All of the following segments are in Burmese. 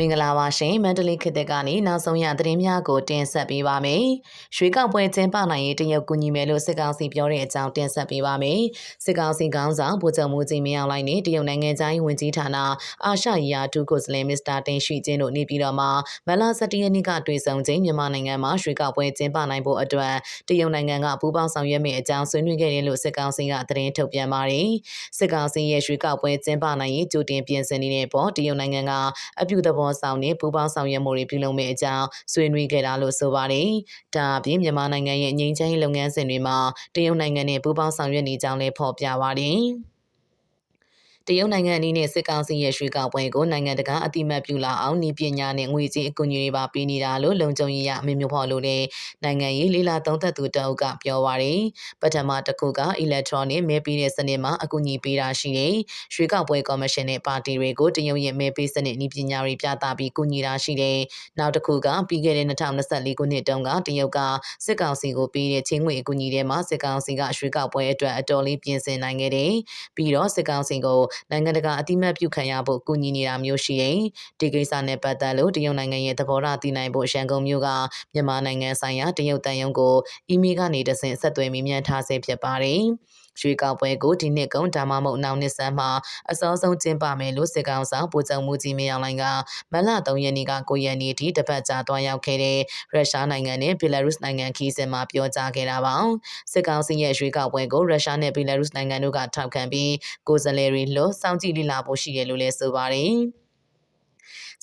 မင်္ဂလာပါရှင်မန္တလေးခေတ်သစ်ကနေနောက်ဆုံးရသတင်းများကိုတင်ဆက်ပေးပါမယ်။ရွှေကောက်ပွဲကျင်းပနိုင်ရေးတရုတ်ကူညီမယ်လို့စစ်ကောင်စီပြောတဲ့အကြောင်းတင်ဆက်ပေးပါမယ်။စစ်ကောင်စီခေါင်းဆောင်ဗိုလ်ချုပ်မူကြီးမင်းအောင်လှိုင်နဲ့တရုတ်နိုင်ငံသားရေးဝန်ကြီးဌာနအာရှရေးရာဒုကိုစလင်မစ္စတာတင်ရှိချင်းတို့နေပြည်တော်မှာမလ17ရက်နေ့ကတွေ့ဆုံချိန်မြန်မာနိုင်ငံမှာရွှေကောက်ပွဲကျင်းပနိုင်ဖို့အတွက်တရုတ်နိုင်ငံကပူးပေါင်းဆောင်ရွက်မယ့်အကြောင်းဆွေးနွေးခဲ့တယ်လို့စစ်ကောင်စီကသတင်းထုတ်ပြန်ပါတယ်။စစ်ကောင်စီရဲ့ရွှေကောက်ပွဲကျင်းပနိုင်ရေးကြိုတင်ပြင်ဆင်နေတဲ့ပေါ်တရုတ်နိုင်ငံကအပြုသဘောဖော်ဆောင်နဲ့ပူးပေါင်းဆောင်ရွက်မှုတွေပြုလုပ်မယ့်အကြောင်းဆွေးနွေးခဲ့တာလို့ဆိုပါတယ်။ဒါအပြင်မြန်မာနိုင်ငံရဲ့ငြိမ်းချမ်းရေးလုပ်ငန်းစဉ်တွေမှာတရုတ်နိုင်ငံနဲ့ပူးပေါင်းဆောင်ရွက်နေကြောင်းလည်းဖော်ပြပါတယ်။ တရုတ်နိုင်ငံအနေနဲ့စစ်ကောင်စီရဲ့ရွှေကောက်ပွဲကိုနိုင်ငံတကာအတိမတ်ပြုလာအောင်ဤပညာနဲ့ငွေကြေးအကူအညီတွေပါပေးနေတာလို့လုံခြုံရေးရအမြင့်မြဖော်လို့တဲ့နိုင်ငံရေးလေးလာသုံးသက်သူတအုပ်ကပြောပါရယ်ပထမတစ်ခုက electronic မဲပေးတဲ့စနစ်မှာအကူအညီပေးတာရှိတယ်ရွှေကောက်ပွဲကော်မရှင်နဲ့ပါတီတွေကိုတရုတ်ရဲ့မဲပေးစနစ်ဤပညာတွေပြသပြီးကူညီတာရှိတယ်နောက်တစ်ခုကပြီးခဲ့တဲ့2024ခုနှစ်တုန်းကတရုတ်ကစစ်ကောင်စီကိုပေးတဲ့ချင်းငွေအကူအညီတွေမှာစစ်ကောင်စီကရွှေကောက်ပွဲအတွက်အတော်လေးပြင်ဆင်နိုင်ခဲ့တယ်ပြီးတော့စစ်ကောင်စီကိုနိုင်ငံတကာအတိမတ်ပြုခံရဖို့ကူညီနေတာမျိုးရှိရင်ဒီကိစ္စနဲ့ပတ်သက်လို့တရုတ်နိုင်ငံရဲ့သဘောထားသိနိုင်ဖို့ရန်ကုန်မြို့ကမြန်မာနိုင်ငံဆိုင်ရာတရုတ်တန်ယုံကိုအီးမေးလ်ကနေတဆင့်ဆက်သွယ်မိမြန်ထားဆဲဖြစ်ပါတယ် ရွှေကောက်ပွဲကိုဒီနှစ်ကုန်ဒါမှမဟုတ်နောက်နှစ်ဆန်းမှာအစောဆုံးကျင်းပမယ်လို့စစ်ကောင်ဆောင်ပို့ချုပ်မှုကြီးမင်းအောင်လိုင်ကမလ3ရက်နေ့က9ရက်နေ့ထိတပတ်ကြာတွားရောက်ခဲ့တဲ့ရုရှားနိုင်ငံနဲ့ဘီလာရုစ်နိုင်ငံခီးစင်မှာပြောကြားခဲ့တာပါစစ်ကောင်စီရဲ့ရွှေကောက်ပွဲကိုရုရှားနဲ့ဘီလာရုစ်နိုင်ငံတို့ကထောက်ခံပြီးကိုယ်စားလှယ်တွေလွတ်စောင့်ကြည့်လေ့လာဖို့ရှိတယ်လို့လည်းဆိုပါတယ်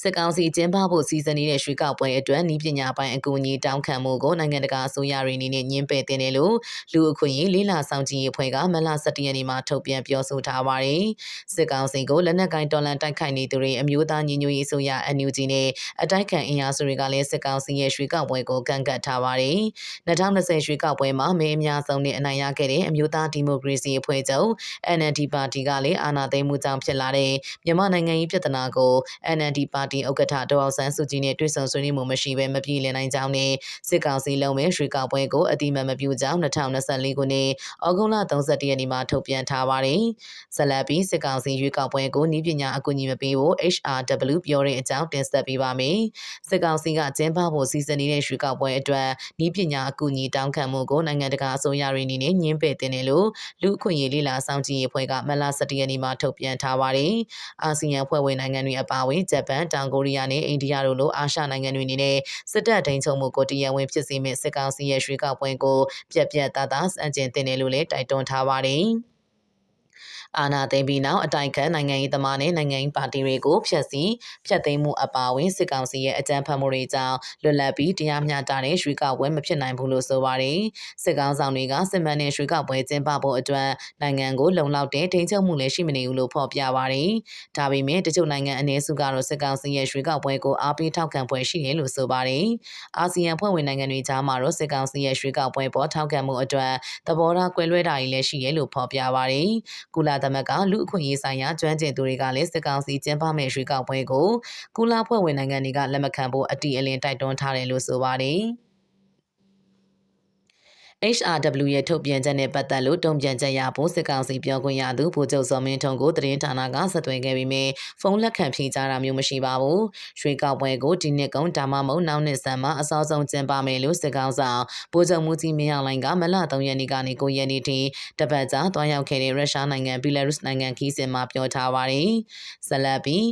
စစ်ကောင်စီကျင်းပဖို့စီစဉ်နေတဲ့ရွှေကောက်ပွဲအတွက်ဤပညာပိုင်းအကူအညီတောင်းခံမှုကိုနိုင်ငံတကာအစိုးရတွေအနေနဲ့ညှင်းပယ်တင်တယ်လို့လူအခွင့်အရေးလေးလာဆောင်ကြည့်ရေးအဖွဲ့ကမလ17ရက်နေ့မှာထုတ်ပြန်ပြောဆိုထားပါတယ်။စစ်ကောင်စီကိုလက်နက်ကိုင်တော်လှန်တိုက်ခိုက်နေသူတွေအမျိုးသားညီညွတ်ရေးအစိုးရ NUG နဲ့အတိုက်ခံအင်အားစုတွေကလည်းစစ်ကောင်စီရဲ့ရွှေကောက်ပွဲကိုကန့်ကွက်ထားပါတယ်။2020ရွှေကောက်ပွဲမှာမဲအများဆုံးနဲ့အနိုင်ရခဲ့တဲ့အမျိုးသားဒီမိုကရေစီအဖွဲ့ချုပ် NLD ပါတီကလည်းအာဏာသိမ်းမှုကြောင့်ဖြစ်လာတဲ့မြန်မာနိုင်ငံရေးပြဿနာကို NLD ပါတီဥက္ကဋ္ဌဒေါအောင်ဆန်းစုကြည်နဲ့တွေ့ဆုံဆွေးနွေးမှုမရှိဘဲမပြေလည်နိုင်ကြောင်းနဲ့စစ်ကောင်စီလုံးမဲ့ရွှေကောက်ပွဲကိုအတိမတ်မပြုကြောင်း2024ခုနှစ်ဩဂုတ်လ31ရက်နေ့မှာထုတ်ပြန်ထားပါတယ်။ဆက်လက်ပြီးစစ်ကောင်စီရွေးကောက်ပွဲကိုဤပညာအကူအညီမပေးဖို့ HRW ပြောတဲ့အကြောင်းတင်ဆက်ပေးပါမယ်။စစ်ကောင်စီကကျင်းပဖို့စီစဉ်နေတဲ့ရွှေကောက်ပွဲအတွက်ဤပညာအကူအညီတောင်းခံမှုကိုနိုင်ငံတကာအစိုးရတွေအနေနဲ့ညှင်းပယ်တင်တယ်လို့လူအခွင့်အရေးလေးလာဆောင်ကြည့်ရေးအဖွဲ့ကမလ17ရက်နေ့မှာထုတ်ပြန်ထားပါတယ်။အာဆီယံဖွဲ့ဝင်နိုင်ငံတွေအပါအဝင်ဂျပန်တောင်ကိုရီးယားနဲ့အိန္ဒိယတို့လိုအာရှနိုင်ငံတွေအနေနဲ့စစ်တပ်ဒိန်ချုံမှုကိုတရားဝင်ဖြစ်စေမယ့်စစ်ကောင်စီရဲ့ရွှေကောက်ပွဲကိုပြက်ပြက်သားသားစန့်ကျင်တင်တယ်လို့လည်းတိုက်တွန်းထားပါတယ်။ အာဏာသိမ်းပြီးနောက်အတိုက်ခံနိုင်ငံရေးသမားနဲ့နိုင်ငံရေးပါတီတွေကိုဖျက်ဆီးဖျက်သိမ်းမှုအပါအဝင်စစ်ကောင်စီရဲ့အကြမ်းဖက်မှုတွေကြောင့်လွတ်လပ်ပြီးတရားမျှတတဲ့ရွေးကောက်ပွဲမဖြစ်နိုင်ဘူးလို့ဆိုပါတယ်။စစ်ကောင်ဆောင်တွေကစစ်မှန်တဲ့ရွေးကောက်ပွဲကျင်းပဖို့အတွက်နိုင်ငံကိုလုံလောက်တဲ့ထိန်းချုပ်မှုလည်းရှိမနေဘူးလို့ဖော်ပြပါတယ်။ဒါပေမဲ့တချို့နိုင်ငံအနည်းစုကတော့စစ်ကောင်စီရဲ့ရွေးကောက်ပွဲကိုအားပေးထောက်ခံပွဲရှိတယ်လို့ဆိုပါတယ်။အာဆီယံဖွဲ့ဝင်နိုင်ငံတွေကြားမှာတော့စစ်ကောင်စီရဲ့ရွေးကောက်ပွဲပေါ်ထောက်ခံမှုအတွက်သဘောထားကွဲလွဲတာတွေလည်းရှိတယ်လို့ဖော်ပြပါတယ်။ ကုလသမဂ္ဂလူအခွင့်အရေးဆိုင်ရာကျွမ်းကျင်သူတွေကလည်းစစ်ကောင်စီကျင်းပမဲ့ရွေးကောက်ပွဲကိုကုလဖွဲ့ဝင်နိုင်ငံတွေကလက်မခံဖို့အတီအလင်းတိုက်တွန်းထားတယ်လို့ဆိုပါတယ်။ HRW ရဲ့ထုတ်ပြန်ချက်နဲ့ပတ်သက်လို့တုံ့ပြန်ချက်ရဖို့စစ်ကောင်စီပြောခွင့်ရသူဗိုလ်ချုပ်စောမင်းထွန်းကိုသတင်းဌာနကဆက်သွယ်ခဲ့ပြီးမြဲဖုန်းလက်ခံဖြေကြားတာမျိုးမရှိပါဘူး။ရွှေကောက်ပွဲကိုဒီနှစ်ကုန်ဒါမှမဟုတ်နောက်နှစ်ဆန်းမှာအစောဆုံးကျင်းပမယ်လို့စစ်ကောင်ဆောင်ဗိုလ်ချုပ်မှုကြီးမင်းအောင်လှိုင်ကမလ3ရက်နေ့ကနေ9ရက်နေ့ထိတပတ်ကြာတွားရောက်ခဲ့တဲ့ရုရှားနိုင်ငံဘီလာရုစ်နိုင်ငံခီးစင်မှာပြောထားပါတယ်။ဇလတ်ပြီး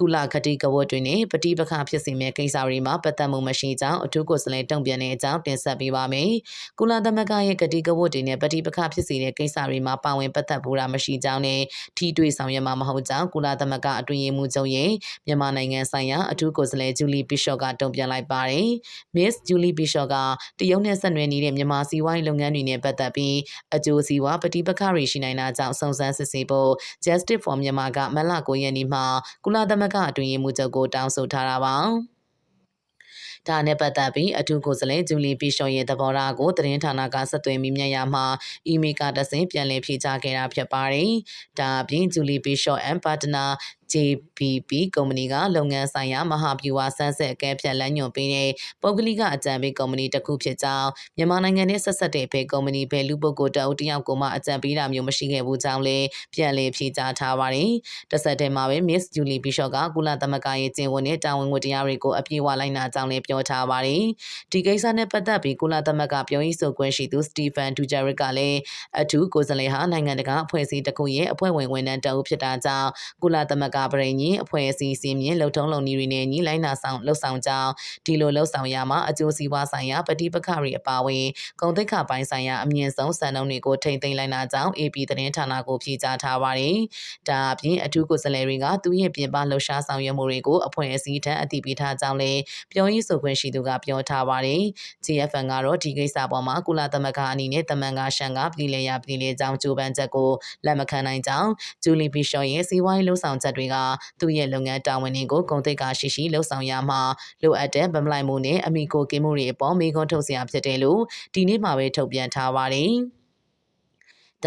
ကုလခတိကဝတ်တွေနဲ့ပဋိပက္ခဖြစ်စေမယ့်ကိစ္စတွေမှာပတ်သက်မှုမရှိကြောင်းအထူးကိုယ်စားလှယ်တုံ့ပြန်တဲ့အကြောင်းတင်ဆက်ပေးပါမယ်။ကုလသမဂ္ဂရဲ့ကတိကဝတ်တွေနဲ့ပဋိပက္ခဖြစ်စေတဲ့ကိစ္စတွေမှာပါဝင်ပတ်သက်ဖို့တာမရှိကြောင်းနဲ့ထိတွေ့ဆောင်ရွက်မှာမဟုတ်ကြောင်းကုလသမဂ္ဂအတွင်းရေးမှူးချုပ်ရဲ့မြန်မာနိုင်ငံဆိုင်ရာအထူးကိုယ်စားလှယ်ဂျူလီဘီရှော့ကတုံ့ပြန်လိုက်ပါတယ်။ Miss Julie Bishop ကတရုတ်နဲ့ဆက်နွယ်နေတဲ့မြန်မာစီးပွားရေးလုပ်ငန်းတွေနဲ့ပတ်သက်ပြီးအကျိုးစီးပွားပဋိပက္ခတွေရှိနိုင်တာကြောင့်စုံစမ်းစစ်ဆေးဖို့ Justice for Myanmar ကမလ9ရက်နေ့မှာကုလသမဂ္ဂအတွင်းရေးမှူးချုပ်ကိုတောင်းဆိုထားတာပါ။ဒါနဲ့ပတ်သက်ပြီးအထူးကိုယ်စားလှယ်ဂျူလီပီရှော့ရဲ့သဘောထားကိုသတင်းဌာနကဆက်သွယ်မိမြတ်ရမှာအီးမေးလ်ကတဆင့်ပြန်လည်ဖြေကြားခဲ့တာဖြစ်ပါတယ်။ဒါအပြင်ဂျူလီပီရှော့အန်ပါတနာ JBP ကုမ္ပဏီကလုပ်ငန်းဆိုင်ရာမဟာဗျူဟာဆန်းဆက်အကဲဖြတ်လမ်းညွှန်ပေးတဲ့ပုဂ္ဂလိကအကြံပေးကုမ္ပဏီတစ်ခုဖြစ်ကြောင်းမြန်မာနိုင်ငံနဲ့ဆက်ဆက်တဲ့ဘဲကုမ္ပဏီဘဲလူပုဂ္ဂိုလ်တအုပ်တစ်ယောက်ကိုမှအကြံပေးတာမျိုးမရှိခဲ့ဘူးကြောင်းလည်းပြန်လည်ဖြေကြားထားပါတယ်။တစ်ဆက်တည်းမှာပဲ Miss Julie Bishop ကကုလသမဂ္ဂရဲ့ကျင့်ဝတ်နဲ့တာဝန်ဝတ္တရားတွေကိုအပြည့်အဝလိုက်နာကြောင်းလည်းပြောထားပါတယ်။ဒီကိစ္စနဲ့ပတ်သက်ပြီးကုလသမဂ္ဂပြောရေးဆိုခွင့်ရှိသူ Stephen Dujarric ကလည်းအထူးကိုယ်စားလှယ်ဟာနိုင်ငံတကာအဖွဲ့အစည်းတစ်ခုရဲ့အဖွဲ့ဝင်ဝန်ထမ်းတအုပ်ဖြစ်တာကြောင့်ကုလသမဂ္ဂပြည်ညင်အဖွဲ့အစည်းစီမင်းလုံထုံးလုံနည်းတွေနဲ့ညီလိုက်နာဆောင်လှုပ်ဆောင်ကြောင်းဒီလိုလှုပ်ဆောင်ရမှာအကျိုးစီးပွားဆိုင်ရာပဋိပက္ခတွေအပါအဝင်ဂုံတိတ်ခပိုင်းဆိုင်ရာအမြင့်ဆုံးစံနှုန်းတွေကိုထိမ့်သိမ်းလိုက်နာကြောင်း AP သတင်းဌာနကိုဖြေကြားထားပါတယ်။ဒါအပြင်အထူးကိုယ်စားလှယ်တွေကသူရဲ့ပြင်ပလှုပ်ရှားဆောင်ရွက်မှုတွေကိုအဖွဲ့အစည်းထံအသိပေးထားကြောင်းလည်းပြောရေးဆိုခွင့်ရှိသူကပြောထားပါတယ်။ GFN ကတော့ဒီကိစ္စပေါ်မှာကုလသမဂ္ဂအနေနဲ့တမန်ကရှန်ကပြည်လေရပြည်လေကြောင်းကြိုးပမ်းချက်ကိုလက်မခံနိုင်ကြောင်းဂျူလီဘီရှော့ရဲ့စီးပွားရေးလှုပ်ဆောင်ချက်တွေကသူ့ရဲ့လုပ်ငန်းတာဝန်တွေကိုဂုဏ်သိက္ခာရှိရှိလှုပ်ဆောင်ရမှာလိုအပ်တဲ့ဗမလိုက်မှုနဲ့အမိကိုကင်းမှုတွေအပေါ်မေခွန်းထုတ်စရာဖြစ်တယ်လို့ဒီနေ့မှာပဲထုတ်ပြန်ထားပါတယ်။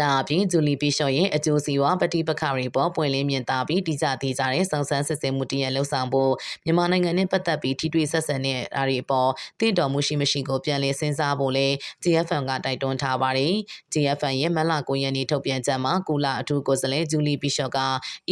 ဒါအပြင်ဂျူလီဘီရှော့ရဲ့အကျိုးစီးပွားပဋိပက္ခတွေပေါ်ပွင့်လင်းမြင်သာပြီးတိကျသေးကြတဲ့စုံစမ်းစစ်ဆေးမှုတရလှုပ်ဆောင်ဖို့မြန်မာနိုင်ငံနဲ့ပတ်သက်ပြီးထိတွေ့ဆက်ဆံတဲ့အားတွေပေါ်တည်တော်မှုရှိမရှိကိုပြန်လည်စဉ်းစားဖို့လဲ GFN ကတိုက်တွန်းထားပါတယ်။ GFN ရဲ့မလ9ရက်နေ့ထုတ်ပြန်ချက်မှာကုလအထူးကိုယ်စားလှယ်ဂျူလီဘီရှော့က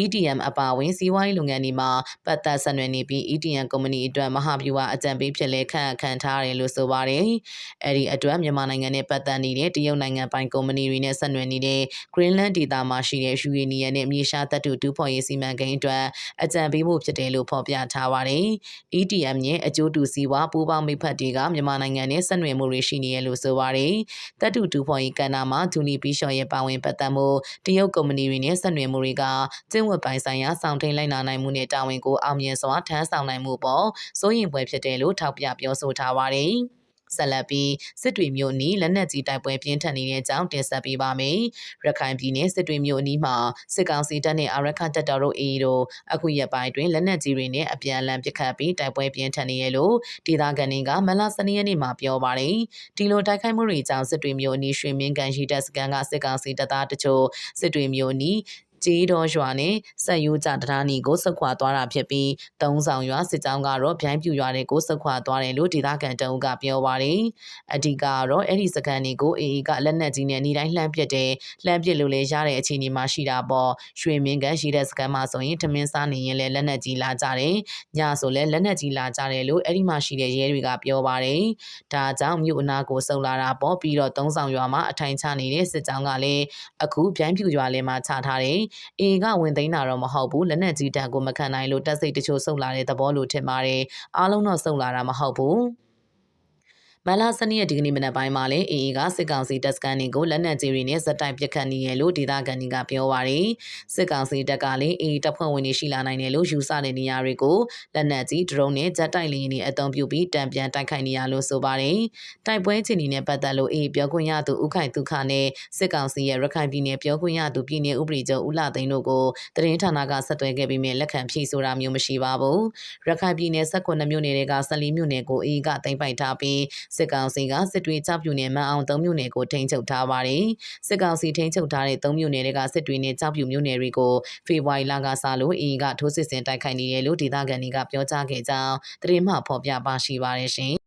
EDM အပါအဝင်စီးပွားရေးလုပ်ငန်းတွေမှာပတ်သက်ဆက်နွယ်နေပြီး EDM ကုမ္ပဏီအတွက်မဟာဗျူဟာအကြံပေးဖြစ်လဲခန့်ခန့်ထားတယ်လို့ဆိုပါတယ်။အဲဒီအတွက်မြန်မာနိုင်ငံနဲ့ပတ်သက်နေတဲ့တရုတ်နိုင်ငံပိုင်ကုမ္ပဏီတွေနဲ့ဆက်နွယ်နေတဲ့ Greenland ဒေသမှာရှိတဲ့ Uranium နဲ့မြေရှားသတ္တုတူးဖော်ရေးစီမံကိန်းအတွက်အကြံပေးဖို့ဖြစ်တယ်လို့ဖော်ပြထားပါတယ်။ EDM ရဲ့အကျိုးတူစီးပွားပူးပေါင်းမိဖက်တွေကမြန်မာနိုင်ငံနဲ့ဆက်နွယ်မှုတွေရှိနေရလို့ဆိုပါတယ်။သတ္တုတူးဖော်ရေးကဏ္ဍမှာဂျူလီပီရှော့ရဲ့ပါဝင်ပတ်သက်မှုတရုတ်ကုမ္ပဏီတွေနဲ့ဆက်နွယ်မှုတွေကကျင့်ဝတ်ပိုင်းဆိုင်ရာစောင့်ထိန်လိုက်နာနိုင်မှုနဲ့တာဝန်ကိုအောင်မြင်စွာထမ်းဆောင်နိုင်မှုပေါ်စိုးရင်ပွဲဖြစ်တယ်လို့ထောက်ပြပြောဆိုထားပါတယ်။ ဆက်လက်ပြီးစစ်တွေမြို့နီးလက်နက်ကြီးတိုက်ပွဲပြင်းထန်နေတဲ့အကြောင်းတင်ဆက်ပေးပါမယ်။ရခိုင်ပြည်နယ်စစ်တွေမြို့အနီးမှာစစ်ကောင်စီတပ်နဲ့အာရခတပ်တော်တို့အေးတို့အခုရက်ပိုင်းတွင်လက်နက်ကြီးတွေနဲ့အပြန်အလှန်ပစ်ခတ်ပြီးတိုက်ပွဲပြင်းထန်နေရလို့ဒေသခံတွေကမလ12ရက်နေ့မှာပြောပါတယ်။ဒီလိုတိုက်ခိုက်မှုတွေကြောင့်စစ်တွေမြို့အနီးရွှေမင်းကန်ရှိတပ်စကန်ကစစ်ကောင်စီတပ်သားတချို့စစ်တွေမြို့အနီး ကျေးတော်ရွာနဲ့ဆက်ယူကြတရားနီကိုဆုတ်ခွာသွားတာဖြစ်ပြီးသုံးဆောင်ရွာစစ်ကြောင်းကတော့ဗျိုင်းပြူရွာတွေကိုဆုတ်ခွာသွားတယ်လို့ဒေသခံတအုပ်ကပြောပါတယ်။အဓိကတော့အဲ့ဒီစကန်တွေကိုအေအေကလက်နက်ကြီးနဲ့နေတိုင်းလှမ်းပစ်တယ်လှမ်းပစ်လို့လည်းရတဲ့အခြေအနေမှာရှိတာပေါ့ရွှေမင်းကန်ရှိတဲ့စကန်မှာဆိုရင်ထမင်းစားနေရင်လည်းလက်နက်ကြီးလာကြတယ်။ညဆိုလည်းလက်နက်ကြီးလာကြတယ်လို့အဲ့ဒီမှာရှိတဲ့ရဲတွေကပြောပါတယ်။ဒါကြောင့်မြို့အနာကိုဆုတ်လာတာပေါ့ပြီးတော့သုံးဆောင်ရွာမှာအထိုင်ချနေတဲ့စစ်ကြောင်းကလည်းအခုဗျိုင်းပြူရွာလည်းမှာချထားတယ်အေကဝင်သိမ်းတာတော့မဟုတ်ဘူးလက်နက်ကြီးတန်ကိုမခံနိုင်လို့တက်စိတ်တချို့ဆုတ်လာတဲ့သဘောလိုထင်ပါတယ်အားလုံးတော့ဆုတ်လာတာမဟုတ်ဘူး မလာစနေရက်ဒီကနေ့မနက်ပိုင်းမှာလည်းအေအေကစစ်ကောင်စီတပ်စကန်တွေကိုလက်နက်ကြီးတွေနဲ့ဇက်တိုက်ပစ်ခတ်နေရလို့ဒေသခံတွေကပြောပါရယ်စစ်ကောင်စီတပ်ကလည်းအေအေတပ်ဖွဲ့ဝင်တွေရှိလာနိုင်တယ်လို့ယူဆတဲ့နေရာတွေကိုလက်နက်ကြီးဒရုန်းနဲ့ဂျက်တိုက်လေယာဉ်တွေအသုံးပြုပြီးတံပြန်တိုက်ခိုက်နေရလို့ဆိုပါရယ်တိုက်ပွဲခြေအနေနဲ့ပတ်သက်လို့အေအေပြောခွင့်ရသူဥခိုင်ဒုက္ခနဲ့စစ်ကောင်စီရဲ့ရခိုင်ပြည်နယ်ပြောခွင့်ရသူပြည်နယ်ဥပဒေချုပ်ဦးလာသိန်းတို့ကိုသတင်းဌာနကဆက်သွယ်ခဲ့ပြီးမြဲလက်ခံဖြေဆိုတာမျိုးမရှိပါဘူးရခိုင်ပြည်နယ်18မြို့နယ်တွေက14မြို့နယ်ကိုအေအေကတင်ပိုက်ထားပြီးစစ်ကောင်စီကစစ်တွေကြောက်ပြူနယ်မန်အောင်၃မြို့နယ်ကိုထိန်းချုပ်ထားပါတယ်။စစ်ကောင်စီထိန်းချုပ်ထားတဲ့၃မြို့နယ်တွေကစစ်တွေနဲ့ကြောက်ပြူမြို့နယ်တွေကိုဖေဖော်ဝါရီလကစလို့အီကထိုးစစ်ဆင်တိုက်ခိုက်နေတယ်လို့ဒေသခံတွေကပြောကြားခဲ့ကြောင်းသတင်းမှဖော်ပြပါရှိပါတယ်ရှင်